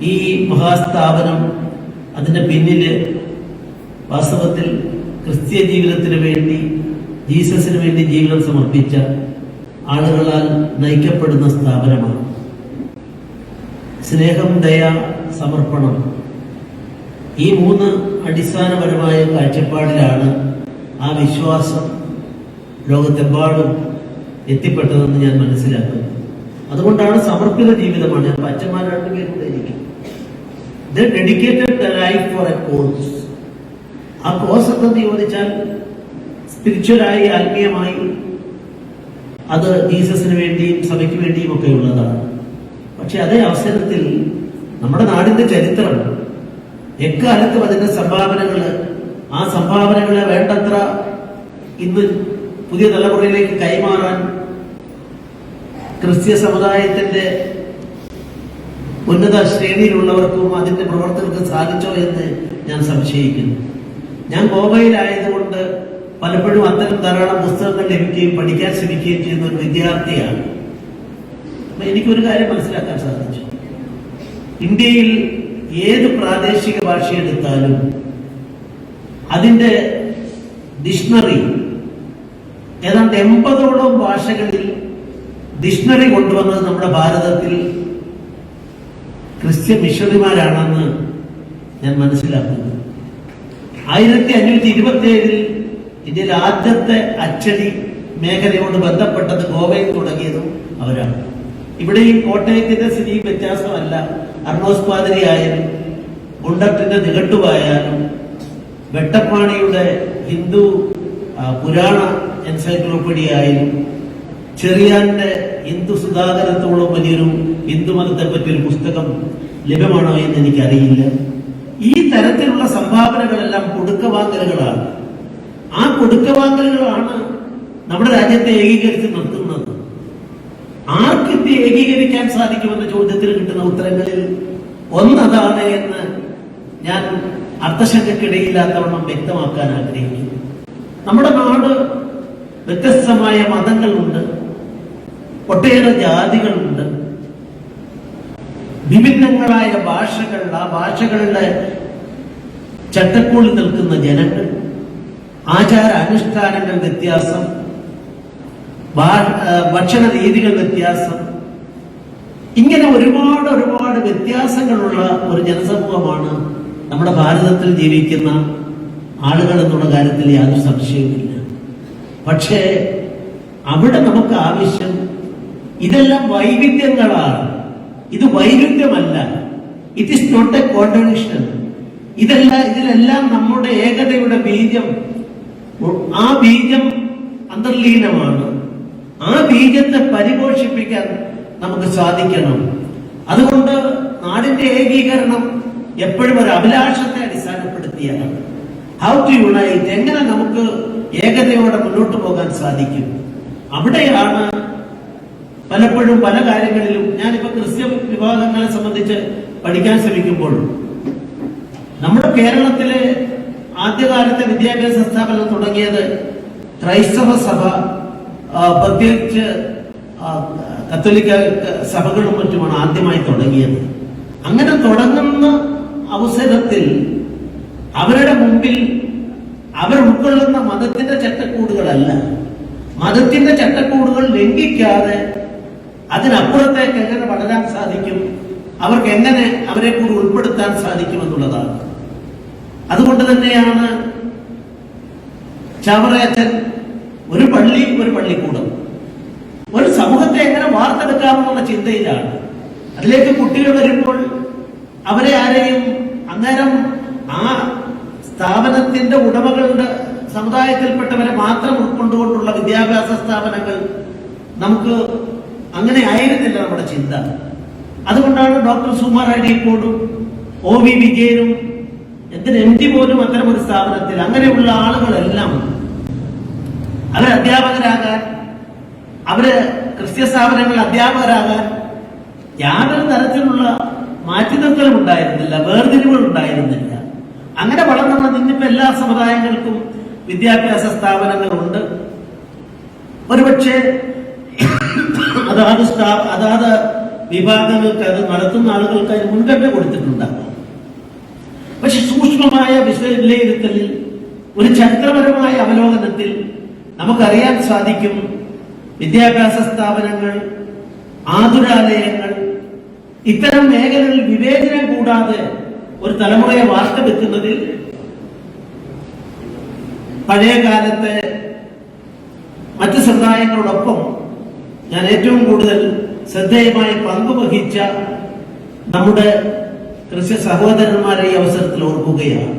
ഈ മഹാസ്ഥാപനം അതിന്റെ പിന്നിൽ വാസ്തവത്തിൽ ക്രിസ്തീയ ജീവിതത്തിന് വേണ്ടി ജീസസിന് വേണ്ടി ജീവിതം സമർപ്പിച്ച ആളുകളാൽ നയിക്കപ്പെടുന്ന സ്ഥാപനമാണ്. സ്നേഹം ദയ സമർപ്പണം ഈ മൂന്ന് അടിസ്ഥാനപരമായ കാഴ്ചപ്പാടിലാണ് ആ വിശ്വാസം ലോകത്തെമ്പാടും എത്തിപ്പെട്ടതെന്ന് ഞാൻ മനസ്സിലാക്കുന്നു. അതുകൊണ്ടാണ് സമർപ്പിത ജീവിതമാണ്. ഞാൻ അച്ഛന്മാർ രണ്ടുപേരും കൂടെ dedicated the life for a course ആ കോഴ്സ് എന്തെന്ന് ചോദിച്ചാൽ സ്പിരിച്വലായി ആത്മീയമായി അത് ജീസസിന് വേണ്ടിയും സഭയ്ക്ക് വേണ്ടിയും ഒക്കെ ഉള്ളതാണ്. പക്ഷെ അതേ അവസരത്തിൽ നമ്മുടെ നാടിന്റെ ചരിത്രം എക്കാലത്തും അതിന്റെ സംഭാവനകൾ ആ സംഭാവനകളെ വേണ്ടത്ര ഇന്ന് പുതിയ തലമുറയിലേക്ക് കൈമാറാൻ ക്രിസ്ത്യ സമുദായത്തിന്റെ ഉന്നത ശ്രേണിയിലുള്ളവർക്കും അതിന്റെ പ്രവർത്തനത്തിന് സാധിച്ചോ എന്ന് ഞാൻ സംശയിക്കുന്നു. ഞാൻ ഗോവയിലായതുകൊണ്ട് പലപ്പോഴും അത്തരം ധാരാളം പുസ്തകങ്ങൾ ലഭിക്കുകയും പഠിക്കാൻ ശ്രമിക്കുകയും ചെയ്യുന്ന ഒരു വിദ്യാർത്ഥിയാണ്. അപ്പൊ എനിക്കൊരു കാര്യം മനസ്സിലാക്കാൻ സാധിച്ചു. ഇന്ത്യയിൽ ഏത് പ്രാദേശിക ഭാഷ എടുത്താലും അതിന്റെ ഡിക്ഷണറി ഏതാണ്ട് എൺപതോളം ഭാഷകളിൽ ഡിക്ഷണറി കൊണ്ടുവന്നത് നമ്മുടെ ഭാരതത്തിൽ ക്രിസ്ത്യൻ മിഷണറിമാരാണെന്ന് ഞാൻ മനസ്സിലാക്കുന്നു. ആയിരത്തി അഞ്ഞൂറ്റി ഇരുപത്തി ഏഴിൽ ഇന്ത്യയിൽ ആദ്യത്തെ അച്ചടി മേഖലയോട് ബന്ധപ്പെട്ടത് ഗോവയിൽ തുടങ്ങിയതും അവരാണ്. ഇവിടെ ഈ കോട്ടയത്തിന്റെ സ്ഥിതി വ്യത്യാസമല്ല. അർണോസ് പാതിരി ആയാലും ഗുണ്ടത്തിന്റെ നികട്ടുവായാലും വെട്ടപ്പാണിയുടെ ഹിന്ദു പുരാണ എൻസൈക്ലോപ്പീഡിയ ആയാലും ചെറിയാന്റെ ഹിന്ദു സുധാകരത്തോളം വലിയൊരു ഹിന്ദു മതത്തെ പറ്റി ഒരു പുസ്തകം ലഭ്യമാണോ എന്ന് എനിക്കറിയില്ല. ഈ തരത്തിലുള്ള സംഭാവനകളെല്ലാം കൊടുക്കവാങ്ങലുകളാണ്. ആ കൊടുക്കവാങ്ങലുകളാണ് നമ്മുടെ രാജ്യത്തെ ഏകീകരിച്ച് നിർത്തുന്നത്. ആർക്ക് ഇത് ഏകീകരിക്കാൻ സാധിക്കുമെന്ന ചോദ്യത്തിന് കിട്ടുന്ന ഉത്തരങ്ങളിൽ ഒന്നതാണ് എന്ന് ഞാൻ അർത്ഥശങ്കക്കിടയില്ലാത്തവണ്ണം വ്യക്തമാക്കാൻ ആഗ്രഹിക്കുന്നു. നമ്മുടെ നാട് വ്യത്യസ്തമായ മതങ്ങളുണ്ട്. ഒട്ടേറെ ജാതികളുണ്ട്. വിഭിന്നങ്ങളായ ഭാഷകൾ ആ ഭാഷകളുടെ ചട്ടക്കൂളിൽ നിൽക്കുന്ന ജനങ്ങൾ ആചാര അനുഷ്ഠാനങ്ങൾ വ്യത്യാസം ഭക്ഷണ രീതികൾ വ്യത്യാസം ഇങ്ങനെ ഒരുപാട് ഒരുപാട് വ്യത്യാസങ്ങളുള്ള ഒരു ജനസമൂഹമാണ് നമ്മുടെ ഭാരതത്തിൽ ജീവിക്കുന്ന ആളുകൾ എന്നുള്ള കാര്യത്തിൽ യാതൊരു സംശയവുമില്ല. പക്ഷേ അവിടെ നമുക്ക് ആവശ്യം ഇതെല്ലാം വൈവിധ്യങ്ങളാണ്. ഇത് വൈരുദ്ധ്യമല്ല. It is not a contradiction ഇതെല്ലാം ഇതിലെല്ലാം നമ്മുടെ ഏകതയുടെ ബീജം. ആ ബീജം അന്തർലീനമാണ്. ആ ബീജത്തെ പരിപോഷിപ്പിക്കാൻ നമുക്ക് സാധിക്കണം. അതുകൊണ്ട് നാടിന്റെ ഏകീകരണം എപ്പോഴും ഒരു അഭിലാഷത്തെ അടിസ്ഥാനപ്പെടുത്തിയാണ്. ഹൗ ടു യുണൈറ്റ് എങ്ങനെ നമുക്ക് ഏകതയോടെ മുന്നോട്ട് പോകാൻ സാധിക്കും? അവിടെയാണ് പലപ്പോഴും പല കാര്യങ്ങളിലും ഞാനിപ്പോ ക്രിസ്ത്യൻ വിഭാഗങ്ങളെ സംബന്ധിച്ച് പഠിക്കാൻ ശ്രമിക്കുമ്പോൾ നമ്മുടെ കേരളത്തിലെ ആദ്യകാലത്തെ വിദ്യാഭ്യാസ സ്ഥാപനം തുടങ്ങിയത് ക്രൈസ്തവ സഭ പ്രത്യേകിച്ച് കത്തോലിക്ക സഭകളും മറ്റുമാണ് ആദ്യമായി തുടങ്ങിയത്. അങ്ങനെ തുടങ്ങുന്ന അവസരത്തിൽ അവരുടെ മുമ്പിൽ അവർ ഉൾക്കൊള്ളുന്ന മതത്തിന്റെ ചട്ടക്കൂടുകളല്ല. മതത്തിന്റെ ചട്ടക്കൂടുകൾ ലംഘിക്കാതെ അതിനപ്പുറത്തേക്ക് എങ്ങനെ വളരാൻ സാധിക്കും. അവർക്ക് എങ്ങനെ അവരെ കൂടി ഉൾപ്പെടുത്താൻ സാധിക്കും എന്നുള്ളതാണ്. അതുകൊണ്ട് തന്നെയാണ് ചവറേച്ചൻ ഒരു പള്ളി ഒരു പള്ളിക്കൂടം. ഒരു സമൂഹത്തെ എങ്ങനെ വാർത്തെടുക്കാമെന്നുള്ള ചിന്തയിലാണ്. അതിലേക്ക് കുട്ടികൾ വരുമ്പോൾ അവരെ ആരെയും അന്നേരം ആ സ്ഥാപനത്തിന്റെ ഉടമകളുടെ സമുദായത്തിൽപ്പെട്ടവരെ മാത്രം ഉൾക്കൊണ്ടുകൊണ്ടുള്ള വിദ്യാഭ്യാസ സ്ഥാപനങ്ങൾ നമുക്ക് അങ്ങനെ ആയിരുന്നില്ല നമ്മുടെ ചിന്ത. അതുകൊണ്ടാണ് ഡോക്ടർ സുമാർ അഴീക്കോടും ഒ വി വിജയനും എന്തിന് എം ടി പോലും അത്തരം ഒരു സ്ഥാപനത്തിൽ അങ്ങനെയുള്ള ആളുകളെല്ലാം അവർ അധ്യാപകരാകാൻ അവർ ക്രിസ്ത്യ സ്ഥാപനങ്ങളിൽ അധ്യാപകരാകാൻ യാതൊരു തരത്തിലുള്ള മാറ്റി നിർത്തലും ഉണ്ടായിരുന്നില്ല വേർതിരിവുകൾ ഉണ്ടായിരുന്നില്ല. അങ്ങനെ വളർന്നുള്ള ഇന്നിപ്പോ എല്ലാ സമുദായങ്ങൾക്കും വിദ്യാഭ്യാസ സ്ഥാപനങ്ങളുണ്ട്. ഒരുപക്ഷെ അതാത് സ്റ്റാഫ് അതാത് വിഭാഗങ്ങൾക്ക് അത് നടത്തുന്ന ആളുകൾക്ക് അതിന് മുൻഗണന കൊടുത്തിട്ടുണ്ടാകും പക്ഷെ സൂക്ഷ്മമായ വിലയിരുത്തലിൽ ഒരു ചരിത്രപരമായ അവലോകനത്തിൽ നമുക്കറിയാൻ സാധിക്കും വിദ്യാഭ്യാസ സ്ഥാപനങ്ങൾ ആതുരാലയങ്ങൾ ഇത്തരം മേഖലകളിൽ വിവേചനം കൂടാതെ ഒരു തലമുറയെ വാർത്തെടുക്കുന്നതിൽ പഴയ കാലത്തെ മറ്റ് സമുദായങ്ങളോടൊപ്പം ഞാൻ ഏറ്റവും കൂടുതൽ ശ്രദ്ധേയമായി പങ്കുവഹിച്ച നമ്മുടെ കൃഷി സഹോദരന്മാരെ ഈ അവസരത്തിൽ ഓർക്കുകയാണ്.